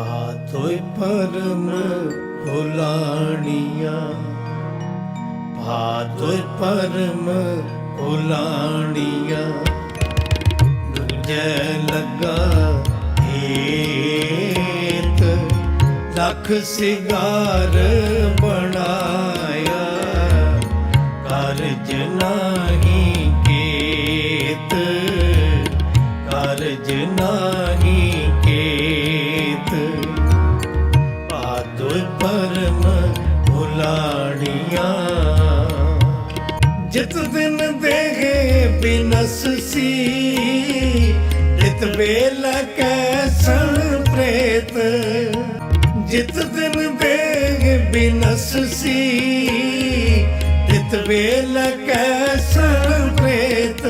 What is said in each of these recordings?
ਭਾਤੋਇ ਪਰਮ ਭੁਲਾਣੀਆਂ ਭਾਤੋਇ ਪਰਮ ਭੁਲਾਣੀਆਂ ਦੂਜੇ ਲੱਗਾ ਏਤ ਲੱਖ ਸਿਗਾਰ ਬਣਾਇਆ ਕਾਰਜ ਨਾਹੀ ਜਿਤ ਦਿਨ ਦੇਗੇ ਬਿਨਸ ਸੀ। ਤਿਤ ਵੇਲ ਕੈਸਣ ਪ੍ਰੇਤ। ਜਿਤ ਦਿਨ ਦੇਗੇ ਬਿਨਸ ਸੀ। ਤਿਤ ਵੇਲ ਕੈਸਣ ਪ੍ਰੇਤ।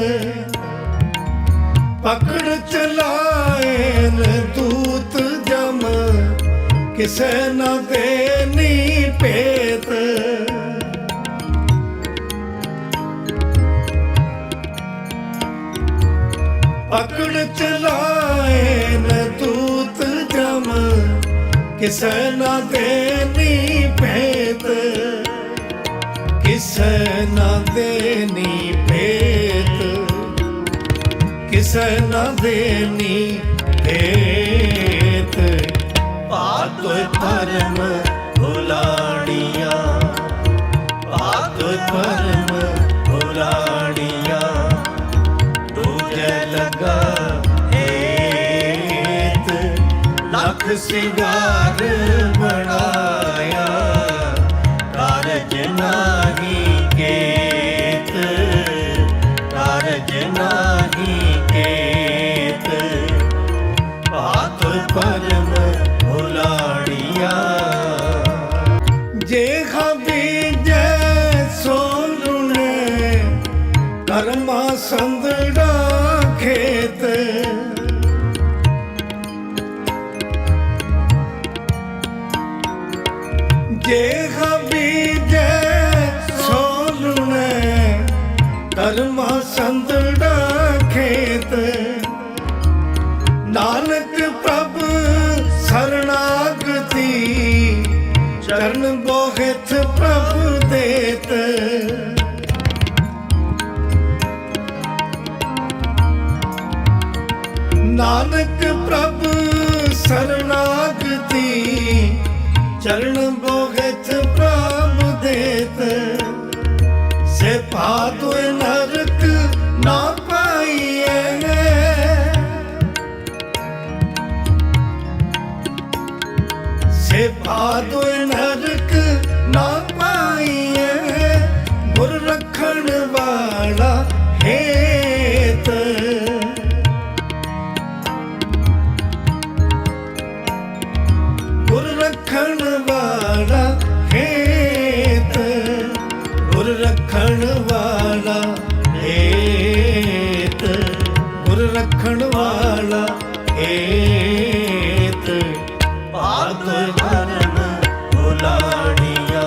ਪਕੜ ਚਲਾਏ ਦੂਤ ਜਮ। ਕਿਸੇ ਨਾ ਦੇਨੀ ਅਕੜ ਚਲਾਏ ਦੂਤ ਜਮ, ਕਿਸੇ ਨਾ ਦੇਨੀ ਭੇਤ। ਕਿਸੇ ਨਾ ਦੇਨੀ ਭੇਤ, ਕਿਸੇ ਨਾ ਦੇਨੀ ਭੇਤ। ਪਾਤੋਇ ਧਰਮ ਭੁਲਾਣੀਆਂ ਪਾਤੋਇ ਧਰਮ ਲੱਖ ਸਿੰਗਾਰ ਬਣਾਇਆ। ਕਾਰਜ ਨਾਹੀ ਕੇਤ, ਕਾਰਜ ਨਾਹੀ ਕੇਤ। ਬਾਤ ਪਰਮ ਭੁਲਾੜੀਆਂ। ਜੇ ਖਾਬੀ ਜੈ ਸੋਲੁਣੇ ਕਰਮਾ ਸੰਦੜਾ ਜੇ ਖਾਬੀ ਖੇਤ। ਨਾਨਕ ਪ੍ਰਭ ਸਰਣਾਗਤੀ ਚਰਨ ਬੋਹਿਤ ਪ੍ਰਭ ਦੇਤ। ਨਾਨਕ ਪ੍ਰਭ ਸਰਣਾਗਤੀ ਚਰਨ ਰੱਖਣ ਵਾਲਾ ਹੇਤ ਗੁਰ ਰੱਖਣ ਵਾਲਾ ਹੇਤ ਗੁਰ ਰੱਖਣ ਵਾਲਾ ਹੇਤ ਭਾਗ ਭਰਮ ਭੁਲਾਣੀਆਂ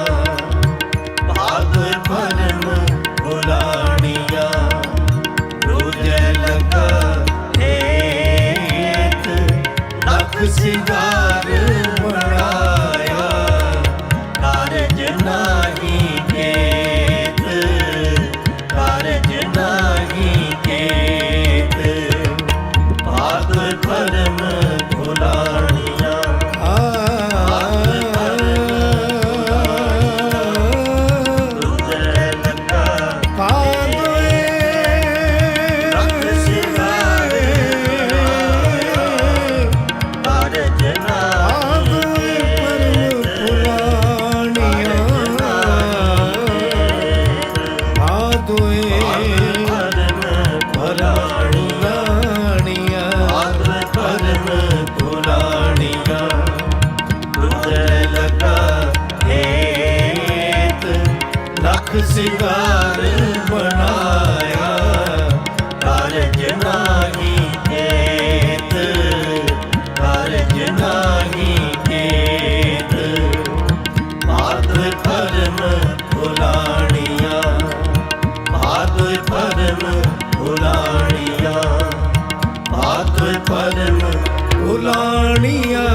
ਭਾਗ ਭਰਮ ਭੁਲਾਣੀਆਂ ਰੋਜੇ ਲਗਾ ਹੇਤ ਲੱਖ ਸਿੰਗਾਰ ਲੱਖ ਸਿਗਾਰ ਬਣਾਇਆ। ਕਾਰਜ ਨਾਹੀ ਹੇਤ ਕਾਰਜ ਨਾਹੀ ਹੇਤ ਬਾਤ ਪਰਮ ਭੁਲਾਣੀਆਂ ਬਾਤ ਪਰਮ ਭੁਲਾਣੀਆਂ ਬਾਤ ਪਰਮ ਭੁਲਾਣੀਆਂ।